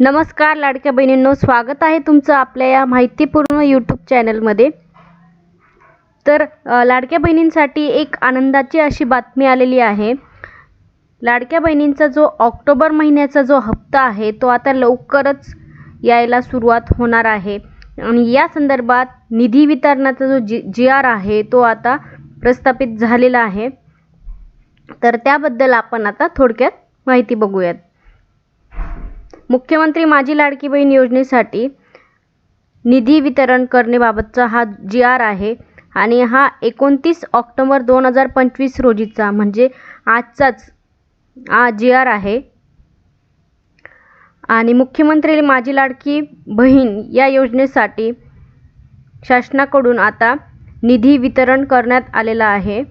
नमस्कार लाडक्या बहिणींनो. स्वागत आहे तुमचं आपल्या या माहितीपूर्ण यूट्यूब चॅनलमध्ये तर लाडक्या बहिणींसाठी एक आनंदाची अशी बातमी आलेली आहे. लाडक्या बहिणींचा जो ऑक्टोबर महिन्याचा जो हप्ता आहे तो आता लवकरच यायला सुरुवात होणार आहे. आणि या संदर्भात निधी वितरणाचा जो जी जी आर आहे तो आता प्रस्थापित झालेला आहे. तर त्याबद्दल आपण आता थोडक्यात माहिती बघूयात. मुख्यमंत्री माझी लाडकी बहीण योजनेसाठी निधी वितरण करणेबाबतचा हा जी आर आहे आणि हा एकोणतीस ऑक्टोबर दोन हजार पंचवीस रोजीचा म्हणजे आजचाच हा जी आर आहे. आणि मुख्यमंत्री माझी लाडकी बहीण या योजनेसाठी शासनाकडून आता निधी वितरण करण्यात आलेला आहे.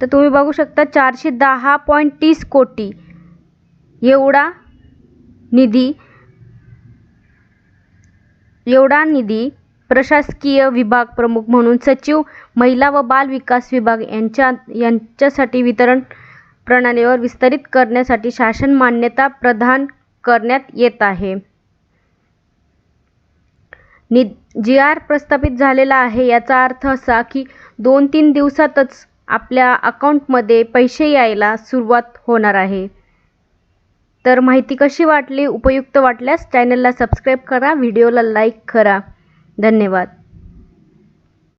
तर तुम्ही बघू शकता चारशे दहा पॉईंट तीस कोटी एवढा निधी एवढा निधी प्रशासकीय विभाग प्रमुख म्हणून सचिव महिला व बाल विकास विभाग यांच्या यांच्यासाठी वितरण प्रणालीवर विस्तारित करण्यासाठी शासन मान्यता प्रदान करण्यात येत आहे. नि जी आर प्रस्थापित झालेला आहे याचा अर्थ असा की दोन तीन दिवसातच आपल्या अकाउंटमध्ये पैसे यायला सुरुवात होणार आहे. तर माहिती कशी वाटली उपयुक्त वाटल्यास चॅनलला सबस्क्राईब करा व्हिडिओला लाईक करा. धन्यवाद.